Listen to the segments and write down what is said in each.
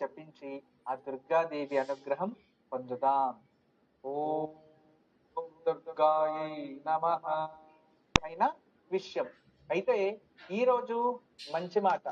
జపించి ఆ దుర్గాదేవి అనుగ్రహం పొందుదాం. ఓం దుర్గాయై నమ. అయిన విషయం. అయితే ఈ రోజు మంచి మాట.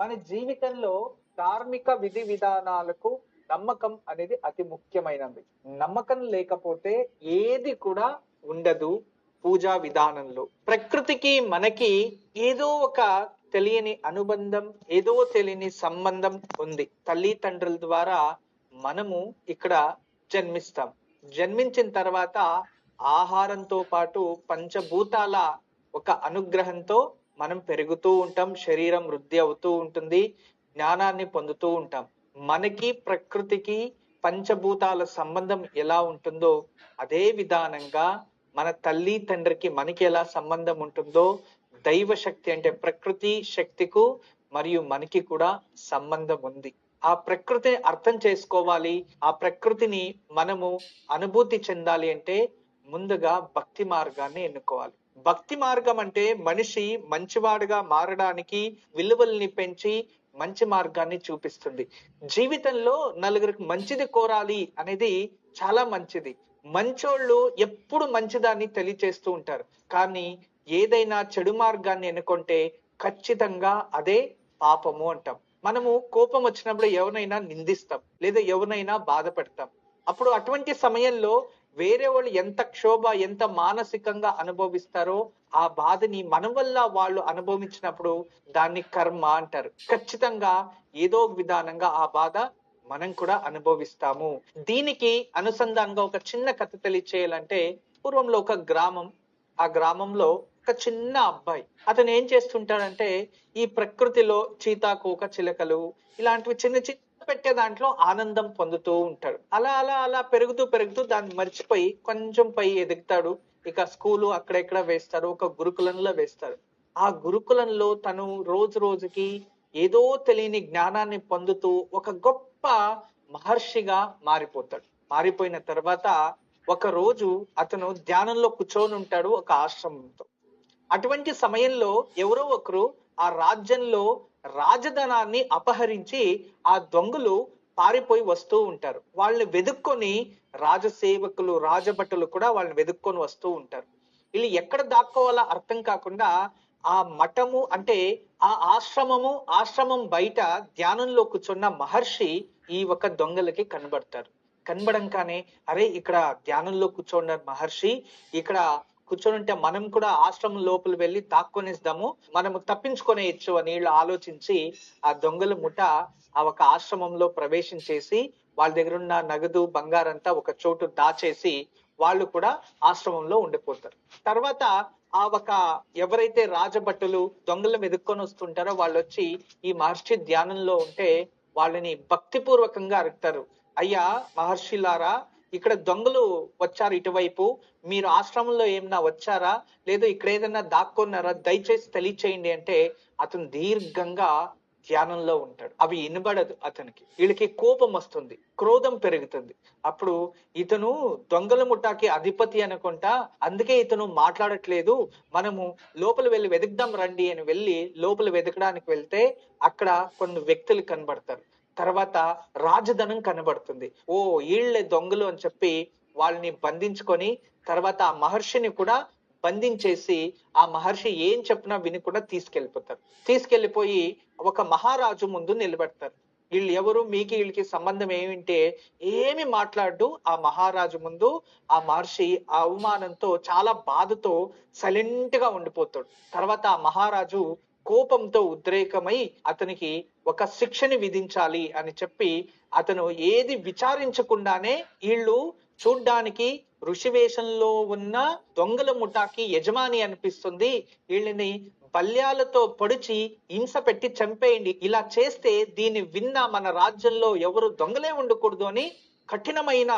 మన జీవితంలో ధార్మిక విధి విధానాలకు నమ్మకం అనేది అతి ముఖ్యమైనది. నమ్మకం లేకపోతే ఏది కూడా ఉండదు పూజా విధానంలో. ప్రకృతికి మనకి ఏదో ఒక తెలియని అనుబంధం ఏదో తెలియని సంబంధం ఉంది. తల్లి తండ్రుల ద్వారా మనము ఇక్కడ జన్మిస్తాం. జన్మించిన తర్వాత ఆహారంతో పాటు పంచభూతాల ఒక అనుగ్రహంతో మనం పెరుగుతూ ఉంటాం. శరీరం వృద్ధి అవుతూ ఉంటుంది. జ్ఞానాన్ని పొందుతూ ఉంటాం. మనకి ప్రకృతికి పంచభూతాల సంబంధం ఎలా ఉంటుందో అదే విధానంగా మన తల్లి తండ్రికి మనకి ఎలా సంబంధం ఉంటుందో దైవ శక్తి అంటే ప్రకృతి శక్తికు మరియు మనకి కూడా సంబంధం ఉంది. ఆ ప్రకృతిని అర్థం చేసుకోవాలి. ఆ ప్రకృతిని మనము అనుభూతి చెందాలి అంటే ముందుగా భక్తి మార్గాన్ని ఎన్నుకోవాలి. భక్తి మార్గం అంటే మనిషి మంచివాడుగా మారడానికి విలువల్ని పెంచి మంచి మార్గాన్ని చూపిస్తుంది. జీవితంలో నలుగురికి మంచిది కోరాలి అనేది చాలా మంచిది. మంచోళ్ళు ఎప్పుడు మంచిదాన్ని తెలియచేస్తూ ఉంటారు. కానీ ఏదైనా చెడు మార్గాన్ని ఎన్నుకుంటే ఖచ్చితంగా అదే పాపము అంటాం. మనము కోపం వచ్చినప్పుడు ఎవరినైనా నిందిస్తాం లేదా ఎవరినైనా బాధ పెడతాం అప్పుడు అటువంటి సమయంలో వేరే వాళ్ళు ఎంత క్షోభ ఎంత మానసికంగా అనుభవిస్తారో ఆ బాధని మన వల్ల వాళ్ళు అనుభవించినప్పుడు దాన్ని కర్మ అంటారు. ఖచ్చితంగా ఏదో విధానంగా ఆ బాధ మనం కూడా అనుభవిస్తాము. దీనికి అనుసంధానంగా ఒక చిన్న కథ తెలియచేయాలంటే పూర్వంలో ఒక గ్రామం ఆ గ్రామంలో ఒక చిన్న అబ్బాయి. అతను ఏం చేస్తుంటాడంటే ఈ ప్రకృతిలో చీతాకోక చిలకలు ఇలాంటివి చిన్న చిన్న పెట్టే దాంట్లో ఆనందం పొందుతూ ఉంటాడు. అలా అలా అలా పెరుగుతూ పెరుగుతూ దాన్ని మర్చిపోయి కొంచెం పై ఎదుగుతాడు. ఇక స్కూలు అక్కడెక్కడ వేస్తారు ఒక గురుకులంలో వేస్తారు. ఆ గురుకులంలో తను రోజు రోజుకి ఏదో తెలియని జ్ఞానాన్ని పొందుతూ ఒక గొప్ప మహర్షిగా మారిపోతాడు. మారిపోయిన తర్వాత ఒక రోజు అతను ధ్యానంలో కూర్చొని ఉంటాడు ఒక ఆశ్రమంతో. అటువంటి సమయంలో ఎవరో ఒకరు ఆ రాజ్యంలో రాజధనాన్ని అపహరించి ఆ దొంగలు పారిపోయి వస్తూ ఉంటారు. వాళ్ళని వెదుక్కొని రాజసేవకులు రాజభటులు కూడా వాళ్ళని వెదుక్కొని వస్తూ ఉంటారు. వీళ్ళు ఎక్కడ దాక్కోవాలో అర్థం కాకుండా ఆ మఠము అంటే ఆ ఆశ్రమము ఆశ్రమం బయట ధ్యానంలో కూర్చున్న మహర్షి ఈ ఒక దొంగలకి కనబడతారు. కనబడంగానే అరే ఇక్కడ ధ్యానంలో కూర్చోన్న మహర్షి ఇక్కడ కూర్చొని ఉంటే మనం కూడా ఆశ్రమం లోపల వెళ్ళి దాక్కొనిస్తాము మనము తప్పించుకొనేయచ్చు అని వీళ్ళు ఆలోచించి ఆ దొంగల ముఠ ఆ ఒక ఆశ్రమంలో ప్రవేశం చేసి వాళ్ళ దగ్గర ఉన్న నగదు బంగారంతా ఒక చోటు దాచేసి వాళ్ళు కూడా ఆశ్రమంలో ఉండిపోతారు. తర్వాత ఆ ఒక ఎవరైతే రాజభట్టులు దొంగలను ఎదుక్కొని వస్తుంటారో వాళ్ళు వచ్చి ఈ మహర్షి ధ్యానంలో ఉంటే వాళ్ళని భక్తిపూర్వకంగా అడుగుతారు అయ్యా మహర్షిలారా ఇక్కడ దొంగలు వచ్చారు ఇటువైపు. మీరు ఆశ్రమంలో ఏమన్నా వచ్చారా? లేదా ఇక్కడ ఏదైనా దాక్కున్నారా? దయచేసి తెలియచేయండి అంటే అతను దీర్ఘంగా ధ్యానంలో ఉంటాడు. అవి వినబడదు అతనికి. వీళ్ళకి కోపం వస్తుంది క్రోధం పెరుగుతుంది. అప్పుడు ఇతను దొంగల ముఠాకి అధిపతి అనుకుంటా అందుకే ఇతను మాట్లాడట్లేదు. మనము లోపల వెళ్ళి వెతుకుదాం రండి అని వెళ్ళి లోపల వెతకడానికి వెళ్తే అక్కడ కొన్ని వ్యక్తులు కనబడతారు. తర్వాత రాజధనం కనబడుతుంది. ఓ వీళ్ళే దొంగలు అని చెప్పి వాళ్ళని బంధించుకొని తర్వాత ఆ మహర్షిని కూడా బంధించేసి ఆ మహర్షి ఏం చెప్పినా వినకుండా తీసుకెళ్ళిపోతారు తీసుకెళ్ళిపోయి ఒక మహారాజు ముందు నిలబెడతారు. వీళ్ళు ఎవరు మీకు వీళ్ళకి సంబంధం ఏమింటే? ఏమి మాట్లాడు ఆ మహారాజు ముందు? ఆ మహర్షి ఆ అవమానంతో చాలా బాధతో సైలెంట్గా ఉండిపోతాడు. తర్వాత ఆ మహారాజు కోపంతో ఉద్రేకమై అతనికి ఒక శిక్షని విధించాలి అని చెప్పి అతను ఏది విచారించకుండానే వీళ్ళు చూడ్డానికి ఋషివేషంలో ఉన్న దొంగల ముఠాకి యజమాని అనిపిస్తుంది. వీళ్ళని బల్యాలతో పొడిచి హింస పెట్టి చంపేయండి. ఇలా చేస్తే దీన్ని విన్న మన రాజ్యంలో ఎవరు దొంగలే ఉండకూడదు అని కఠినమైన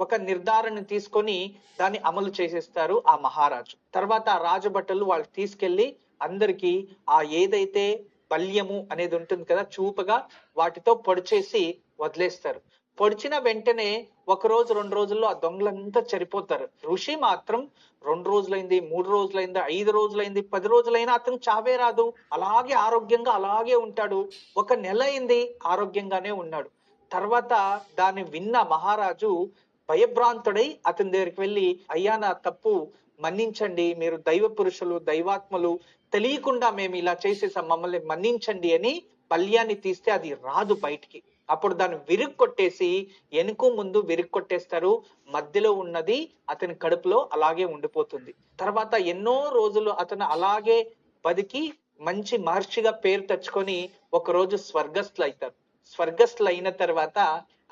ఒక నిర్ధారణ తీసుకొని దాన్ని అమలు చేసేస్తారు ఆ మహారాజు. తర్వాత ఆ రాజభట్టలు వాళ్ళు తీసుకెళ్ళి అందరికి ఆ ఏదైతే బల్యము అనేది ఉంటుంది కదా చూపగా వాటితో పొడిచేసి వదిలేస్తారు. పొడిచిన వెంటనే ఒక రోజు రెండు రోజుల్లో ఆ దొంగలంతా చనిపోతారు. ఋషి మాత్రం రెండు రోజులైంది మూడు రోజులైంది ఐదు రోజులైంది పది రోజులైనా అతను చావే రాదు. అలాగే ఆరోగ్యంగా అలాగే ఉంటాడు. ఒక నెల అయింది ఆరోగ్యంగానే ఉన్నాడు. తర్వాత దాన్ని విన్న మహారాజు భయభ్రాంతుడై అతని దగ్గరికి వెళ్ళి అయ్యా నా తప్పు మన్నించండి. మీరు దైవ పురుషులు దైవాత్మలు తెలియకుండా మేము ఇలా చేసేసాం మమ్మల్ని మన్నించండి అని పల్యాన్ని తీస్తే అది రాదు బయటికి. అప్పుడు దాన్ని విరుక్కొట్టేసి వెనుక ముందు విరుక్కొట్టేస్తారు. మధ్యలో ఉన్నది అతని కడుపులో అలాగే ఉండిపోతుంది. తర్వాత ఎన్నో రోజులు అతను అలాగే బతికి మంచి మహర్షిగా పేరు తెచ్చుకొని ఒక రోజు స్వర్గస్థులు అవుతారు స్వర్గస్థులు అయిన తర్వాత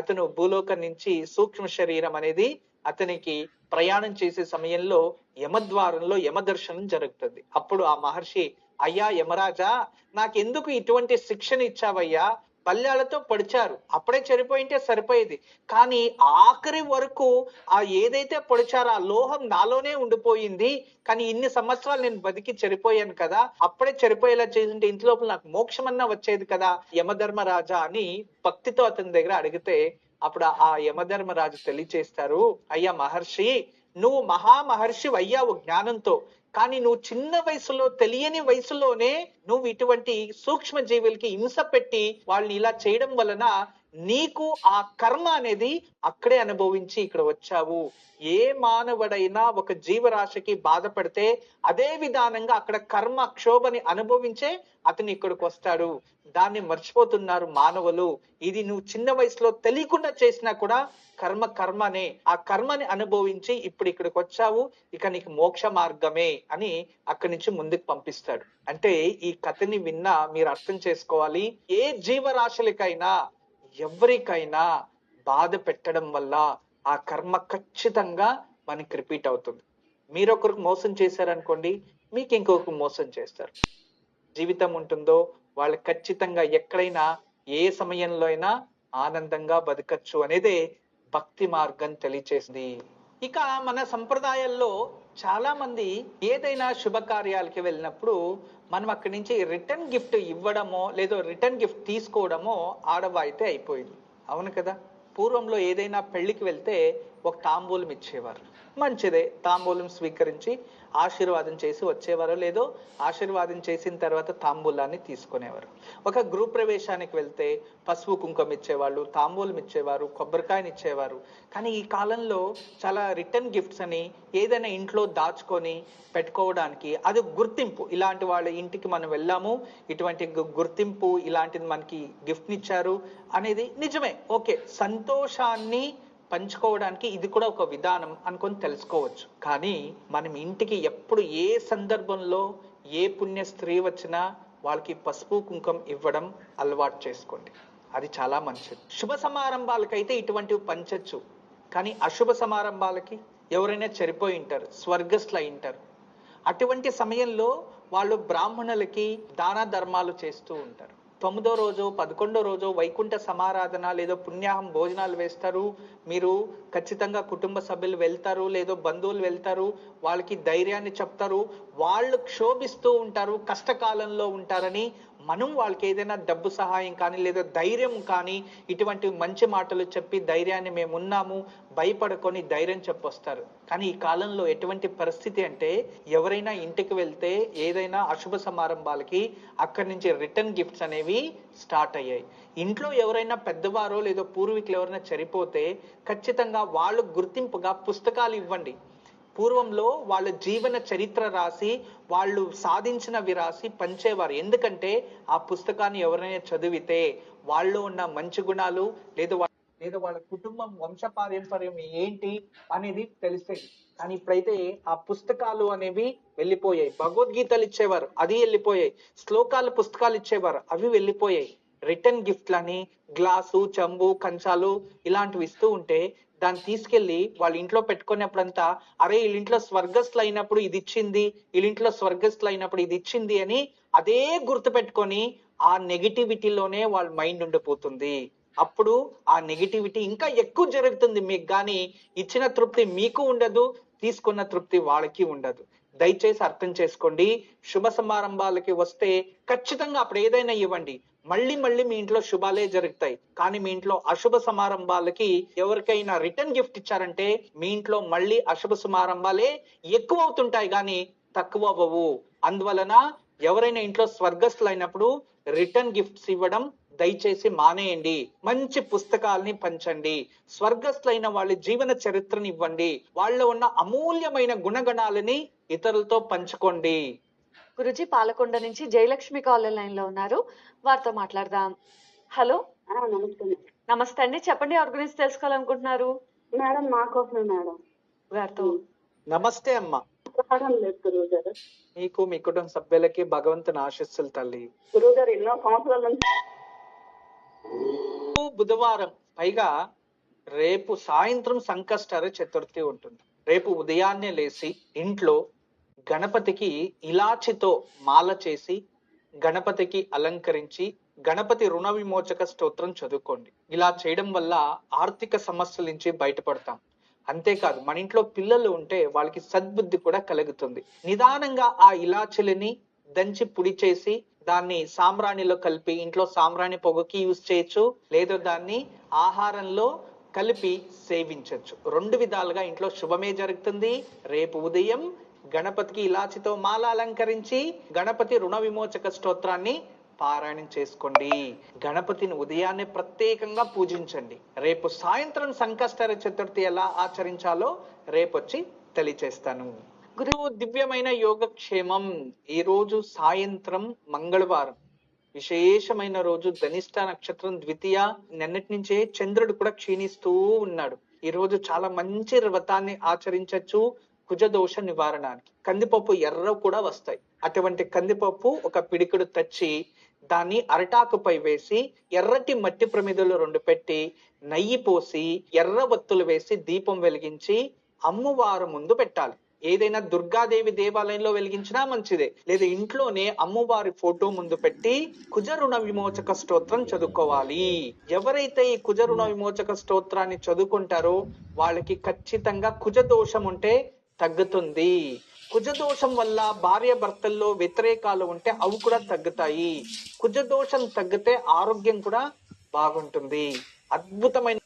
అతను భూలోకం నుంచి సూక్ష్మ శరీరం అనేది అతనికి ప్రయాణం చేసే సమయంలో యమద్వారంలో యమదర్శనం జరుగుతుంది. అప్పుడు ఆ మహర్షి అయ్యా యమరాజా నాకెందుకు ఇటువంటి శిక్షణ ఇచ్చావయ్యా? పల్లెలతో పొడిచారు. అప్పుడే చనిపోయింటే సరిపోయేది. కానీ ఆఖరి వరకు ఆ ఏదైతే పొడిచారో ఆ లోహం నాలోనే ఉండిపోయింది. కానీ ఇన్ని సంవత్సరాలు నేను బతికి చనిపోయాను కదా. అప్పుడే చనిపోయేలా చేసింటే ఇంటి లోపల నాకు మోక్షమన్నా వచ్చేది కదా? యమధర్మరాజా అని భక్తితో అతని దగ్గర అడిగితే అప్పుడు ఆ యమధర్మరాజు తెలియచేస్తారు అయ్యా మహర్షి నువ్వు మహా మహర్షి అయ్యావు జ్ఞానంతో కానీ నువ్వు చిన్న వయసులో తెలియని వయసులోనే నువ్వు ఇటువంటి సూక్ష్మ జీవులకి హింస పెట్టి వాళ్ళని ఇలా చేయడం వలన నీకు ఆ కర్మ అనేది అక్కడే అనుభవించి ఇక్కడ వచ్చావు. ఏ మానవుడైనా ఒక జీవరాశికి బాధపడితే అదే విధానంగా అక్కడ కర్మ క్షోభని అనుభవించే అతను ఇక్కడికి వస్తాడు. దాన్ని మర్చిపోతున్నారు మానవులు. ఇది నువ్వు చిన్న వయసులో తెలియకుండా చేసినా కూడా కర్మ కర్మనే. ఆ కర్మని అనుభవించి ఇప్పుడు ఇక్కడికి వచ్చావు. ఇక నీకు మోక్ష మార్గమే అని అక్కడి నుంచి ముందుకు పంపిస్తాడు. అంటే ఈ కథని విన్నా మీరు అర్థం చేసుకోవాలి. ఏ జీవరాశులకైనా ఎవరికైనా బాధ పెట్టడం వల్ల ఆ కర్మ ఖచ్చితంగా మనకి రిపీట్ అవుతుంది. మీరు ఒకరికి మోసం చేశారనుకోండి మీకు ఇంకొకరికి మోసం చేస్తారు. జీవితం ఉంటుందో వాళ్ళు ఖచ్చితంగా ఎక్కడైనా ఏ సమయంలో అయినా ఆనందంగా బతకచ్చు అనేదే భక్తి మార్గం తెలియచేసింది. ఇక మన సంప్రదాయాల్లో చాలా మంది ఏదైనా శుభకార్యాలకి వెళ్ళినప్పుడు మనం అక్కడి నుంచి రిటర్న్ గిఫ్ట్ ఇవ్వడమో లేదో రిటర్న్ గిఫ్ట్ తీసుకోవడమో ఆడవాయితే అయిపోయింది. అవును కదా? పూర్వంలో ఏదైనా పెళ్ళికి వెళ్తే ఒక తాంబూలం ఇచ్చేవారు. మంచిదే. తాంబూలం స్వీకరించి ఆశీర్వాదం చేసి వచ్చేవారు లేదో ఆశీర్వాదం చేసిన తర్వాత తాంబూలాన్ని తీసుకునేవారు. ఒక గృహ ప్రవేశానికి వెళ్తే పసుపు కుంకుమ ఇచ్చేవాళ్ళు తాంబూలం ఇచ్చేవారు కొబ్బరికాయని ఇచ్చేవారు. కానీ ఈ కాలంలో చాలా రిటర్న్ గిఫ్ట్స్ అని ఏదైనా ఇంట్లో దాచుకొని పెట్టుకోవడానికి అది గుర్తింపు. ఇలాంటి వాళ్ళ ఇంటికి మనం వెళ్ళాము ఇటువంటి గుర్తింపు ఇలాంటిది మనకి గిఫ్ట్నిచ్చారు అనేది నిజమే. ఓకే సంతోషాన్ని పంచుకోవడానికి ఇది కూడా ఒక విధానం అనుకొని తెలుసుకోవచ్చు. కానీ మనం ఇంటికి ఎప్పుడు ఏ సందర్భంలో ఏ పుణ్య స్త్రీ వచ్చినా వాళ్ళకి పసుపు కుంకం ఇవ్వడం అలవాటు చేసుకోండి. అది చాలా మంచిది. శుభ సమారంభాలకైతే ఇటువంటివి పంచచ్చు. కానీ అశుభ సమారంభాలకి ఎవరైనా చనిపోయి ఉంటారు స్వర్గస్థులు అయి ఉంటారు. అటువంటి సమయంలో వాళ్ళు బ్రాహ్మణులకి దాన ధర్మాలు చేస్తూ ఉంటారు. తొమ్మిదో రోజు పదకొండో రోజు వైకుంఠ సమారాధన లేదో పుణ్యాహం భోజనాలు వేస్తారు. మీరు ఖచ్చితంగా కుటుంబ సభ్యులు వెళ్తారు లేదో బంధువులు వెళ్తారు వాళ్ళకి ధైర్యాన్ని చెప్తారు. వాళ్ళు క్షోభిస్తూ ఉంటారు కష్టకాలంలో ఉంటారని మనం వాళ్ళకి ఏదైనా డబ్బు సహాయం కానీ లేదా ధైర్యం కానీ ఇటువంటి మంచి మాటలు చెప్పి ధైర్యాన్ని మేము ఉన్నాము భయపడుకొని ధైర్యం చెప్పొస్తారు. కానీ ఈ కాలంలో ఎటువంటి పరిస్థితి అంటే ఎవరైనా ఇంటికి వెళ్తే ఏదైనా అశుభ సమారంభాలకి అక్కడి నుంచి రిటర్న్ గిఫ్ట్స్ అనేవి స్టార్ట్ అయ్యాయి. ఇంట్లో ఎవరైనా పెద్దవారో లేదో పూర్వీకులు ఎవరైనా చనిపోతే ఖచ్చితంగా వాళ్ళు గుర్తింపుగా పుస్తకాలు ఇవ్వండి. పూర్వంలో వాళ్ళ జీవన చరిత్ర రాసి వాళ్ళు సాధించినవి రాసి పంచేవారు. ఎందుకంటే ఆ పుస్తకాన్ని ఎవరైనా చదివితే వాళ్ళు ఉన్న మంచి గుణాలు లేదా లేదా వాళ్ళ కుటుంబం వంశపారంపర్యం ఏంటి అనేది తెలిసేది కానీ ఇప్పుడైతే ఆ పుస్తకాలు అనేవి వెళ్ళిపోయాయి. భగవద్గీతలు ఇచ్చేవారు అది వెళ్ళిపోయాయి. శ్లోకాలు పుస్తకాలు ఇచ్చేవారు అవి వెళ్ళిపోయాయి. రిటర్న్ గిఫ్ట్లని గ్లాసు చెంబు కంచాలు ఇలాంటివి ఇస్తూ ఉంటే దాన్ని తీసుకెళ్ళి వాళ్ళ ఇంట్లో పెట్టుకునేప్పుడంతా అరే వీళ్ళింట్లో స్వర్గస్థులు అయినప్పుడు ఇది ఇచ్చింది వీళ్ళింట్లో స్వర్గస్థులు అయినప్పుడు ఇది ఇచ్చింది అని అదే గుర్తు పెట్టుకొని ఆ నెగిటివిటీలోనే వాళ్ళ మైండ్ ఉండిపోతుంది. అప్పుడు ఆ నెగిటివిటీ ఇంకా ఎక్కువ జరుగుతుంది మీకు కానీ ఇచ్చిన తృప్తి మీకు ఉండదు తీసుకున్న తృప్తి వాళ్ళకి ఉండదు. దయచేసి అర్థం చేసుకోండి. శుభ సమారంభాలకి వస్తే ఖచ్చితంగా అప్పుడు ఏదైనా ఇవ్వండి. మళ్ళీ మళ్ళీ మీ ఇంట్లో శుభాలే జరుగుతాయి. కానీ మీ ఇంట్లో అశుభ సమారంభాలకి ఎవరికైనా రిటర్న్ గిఫ్ట్ ఇచ్చారంటే మీ ఇంట్లో మళ్ళీ అశుభ సమారంభాలే ఎక్కువ అవుతుంటాయి కానీ తక్కువ అవ్వవు అందువలన ఎవరైనా ఇంట్లో స్వర్గస్థులు అయినప్పుడు రిటర్న్ గిఫ్ట్స్ ఇవ్వడం దయచేసి మానేయండి. మంచి పుస్తకాల్ని పంచండి. స్వర్గస్థులైన వాళ్ళ జీవన చరిత్రని ఇవ్వండి. వాళ్ళలో ఉన్న అమూల్యమైన గుణగణాలని ఇతరులతో పంచుకోండి. గురుజీ పాలకొండ నుంచి జయలక్ష్మి కాలనీ లైన్లో ఉన్నారు. వారితో మాట్లాడదాం. హలో. నమస్తే. నమస్తే అండి. చెప్పండి ఎవరి గురించి తెలుసుకోవాలనుకుంటున్నారు? మేడం మా కోసమే మేడం. గారితో నమస్తే అమ్మా. మీకు మీ కుటుంబ సభ్యులకి భగవంతుని ఆశీస్సులు తల్లి. గురువు గారు ఎన్నో సంవత్సరాల బుధవారం పైగా రేపు సాయంత్రం సంకష్టర చతుర్థి ఉంటుంది. రేపు ఉదయాన్నే లేచి ఇంట్లో గణపతికి ఇలాచితో మాల చేసి గణపతికి అలంకరించి గణపతి రుణ విమోచక స్తోత్రం చదువుకోండి. ఇలా చేయడం వల్ల ఆర్థిక సమస్యల నుంచి బయటపడతాం. అంతేకాదు మన ఇంట్లో పిల్లలు ఉంటే వాళ్ళకి సద్బుద్ధి కూడా కలుగుతుంది. నిదానంగా ఆ ఇలాచిలని దంచి పుడి చేసి దాన్ని సాంబ్రాణిలో కలిపి ఇంట్లో సాంబ్రాణి పొగకి యూజ్ చేయొచ్చు. లేదా దాన్ని ఆహారంలో కలిపి సేవించవచ్చు రెండు విధాలుగా ఇంట్లో శుభమే జరుగుతుంది. రేపు ఉదయం గణపతికి ఇలాచితో మాల అలంకరించి గణపతి రుణ విమోచక స్తోత్రాన్ని పారాయణం చేసుకోండి. గణపతిని ఉదయాన్నే ప్రత్యేకంగా పూజించండి. రేపు సాయంత్రం సంకష్టర చతుర్థి ఎలా ఆచరించాలో రేపొచ్చి తెలియచేస్తాను. గురువు దివ్యమైన యోగక్షేమం. ఈ రోజు సాయంత్రం మంగళవారం. విశేషమైన రోజు ధనిష్ట నక్షత్రం ద్వితీయ. నిన్నటి నుంచే చంద్రుడు కూడా క్షీణిస్తూ ఉన్నాడు. ఈ రోజు చాలా మంచి వ్రతాన్ని ఆచరించచ్చు. కుజదోష నివారణానికి. కందిపప్పు ఎర్ర కూడా వస్తాయి. అటువంటి కందిపప్పు ఒక పిడికుడు తెచ్చి దాన్ని అరటాకుపై వేసి ఎర్రటి మట్టి ప్రమిదలు రెండు పెట్టి నెయ్యి పోసి ఎర్ర వత్తులు వేసి దీపం వెలిగించి అమ్మవారు ముందు పెట్టాలి. ఏదైనా దుర్గాదేవి దేవాలయంలో వెలిగించినా మంచిదే. లేదా ఇంట్లోనే అమ్మవారి ఫోటో ముందు పెట్టి కుజరుణ విమోచక స్తోత్రం చదువుకోవాలి. ఎవరైతే ఈ కుజరుణ విమోచక స్తోత్రాన్ని చదువుకుంటారో వాళ్ళకి ఖచ్చితంగా కుజ దోషం ఉంటే తగ్గుతుంది. కుజదోషం వల్ల భార్య భర్తల్లో వ్యతిరేకాలు ఉంటే అవి కూడా తగ్గుతాయి. కుజదోషం తగ్గితే ఆరోగ్యం కూడా బాగుంటుంది. అద్భుతమైన